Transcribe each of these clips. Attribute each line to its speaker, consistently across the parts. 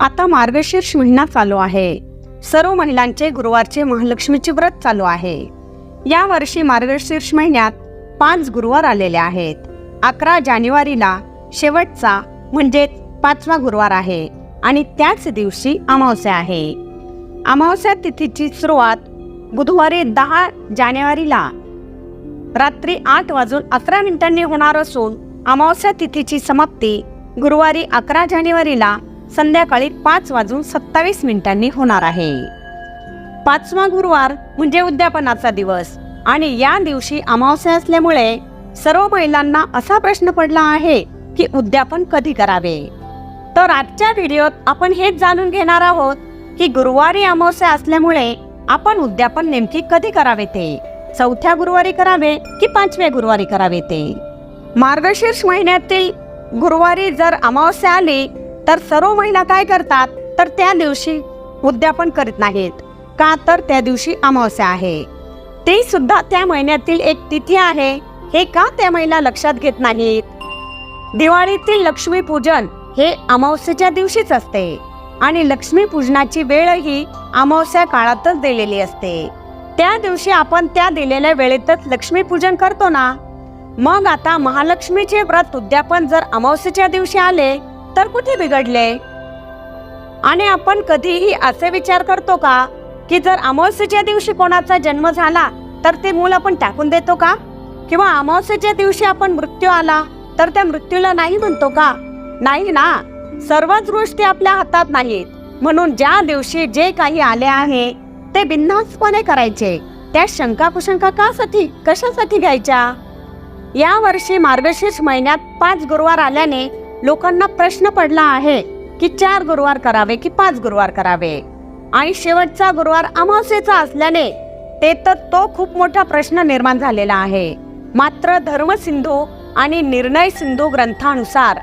Speaker 1: आता मार्गशीर्ष महिना चालू आहे. सर्व महिलांचे गुरुवारचे महालक्ष्मीचे व्रत चालू आहे. या वर्षी मार्गशीर्ष महिन्यात पाच गुरुवार आलेले आहेत. अकरा जानेवारीला शेवटचा म्हणजे पाचवा गुरुवार आहे आणि त्याच दिवशी अमावस्या आहे. अमावस्या तिथीची सुरुवात बुधवारी दहा जानेवारीला रात्री आठ वाजून अकरा मिनिटांनी होणार असून अमावस्या तिथीची समाप्ती गुरुवारी अकरा जानेवारीला संध्याकाळी पाच वाजून सत्तावीस मिनिटांनी होणार आहे. पाचवा गुरुवार म्हणजे उद्यापनाचा दिवस आणि या दिवशी अमावस्या असल्यामुळे सर्व महिलांना असा प्रश्न पडला आहे की उद्यापन कधी करावे? तर आजच्या व्हिडिओत आपण हेच जाणून घेणार आहोत की गुरुवारी अमावस्या असल्यामुळे आपण उद्यापन नेमकी कधी करावे ते? चौथ्या गुरुवारी करावे की पाचव्या गुरुवारी करावे ते? मार्गशीर्ष महिन्यातील गुरुवारी जर अमावस्या आली तर सर्व महिला काय करतात? तर त्या दिवशी उद्यापन करीत नाहीत. का तर त्या दिवशी अमावस्या आहे. ते सुद्धा त्या महिन्यातील एक तिथी आहे. हे का त्या महिला लक्षात घेत नाहीत? दिवाळीतील लक्ष्मी पूजन हे अमावस्येच्या दिवशीच असते. आणि लक्ष्मी पूजनाची वेळही अमावस्या काळातच दिलेली असते. त्या दिवशी आपण त्या दिलेल्या वेळेतच लक्ष्मी पूजन करतो ना? मग आता महालक्ष्मीचे व्रत उद्यापन जर अमावस्येच्या दिवशी आले तर कुठे बिघडले? आणि आपण कधीही असे विचार करतो का की जर अमावस्येच्या दिवशी कोणाचा जन्म झाला तर ते मूल आपण टाकून देतो का? किंवा अमावस्येच्या दिवशी आपण मृत्यू आला तर त्या मृत्यूला नाही म्हणतो का? नाही ना. सर्वच गोष्टी आपल्या हातात नाहीत. म्हणून ज्या दिवशी जे काही आले आहे ते बिनधास्तपणे करायचे. त्या शंका कुशंका का साठी कशासाठी घ्यायच्या? या वर्षी मार्गशीर्ष महिन्यात पाच गुरुवार आल्याने लोकांना प्रश्न पडला आहे की चार गुरुवार करावे की पाच गुरुवार करावे? आणि शेवटचा गुरुवार अमावस्येचा असल्याने ते तर तो खूप मोठा प्रश्न निर्माण झालेला आहे. मात्र धर्मसिंधू आणि निर्णय सिंधू ग्रंथानुसार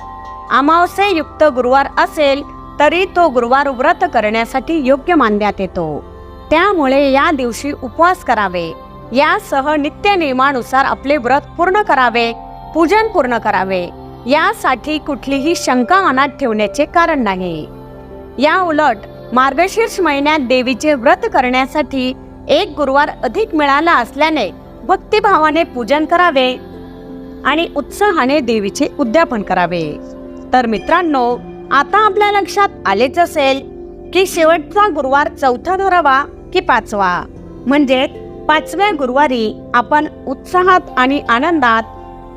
Speaker 1: अमावस्येयुक्त गुरुवार असेल तरी तो गुरुवार व्रत करण्यासाठी योग्य मानण्यात येतो. त्यामुळे या दिवशी उपवास करावे. यासह नित्य नियमानुसार आपले व्रत पूर्ण करावे पूजन पूर्ण करावे. यासाठी कुठलीही शंका मनात ठेवण्याचे कारण नाही. या उलट मार्गशीर्ष महिन्यात देवीचे व्रत करण्यासाठी एक गुरुवार अधिक मिळाला असल्याने भक्तिभावाने पूजन करावे आणि उत्साहाने देवीचे उद्यापन करावे. तर मित्रांनो आता आपल्या लक्षात आलेच असेल की शेवटचा गुरुवार चौथा धरावा की पाचवा. म्हणजे पाचव्या गुरुवारी आपण उत्साहात आणि आनंदात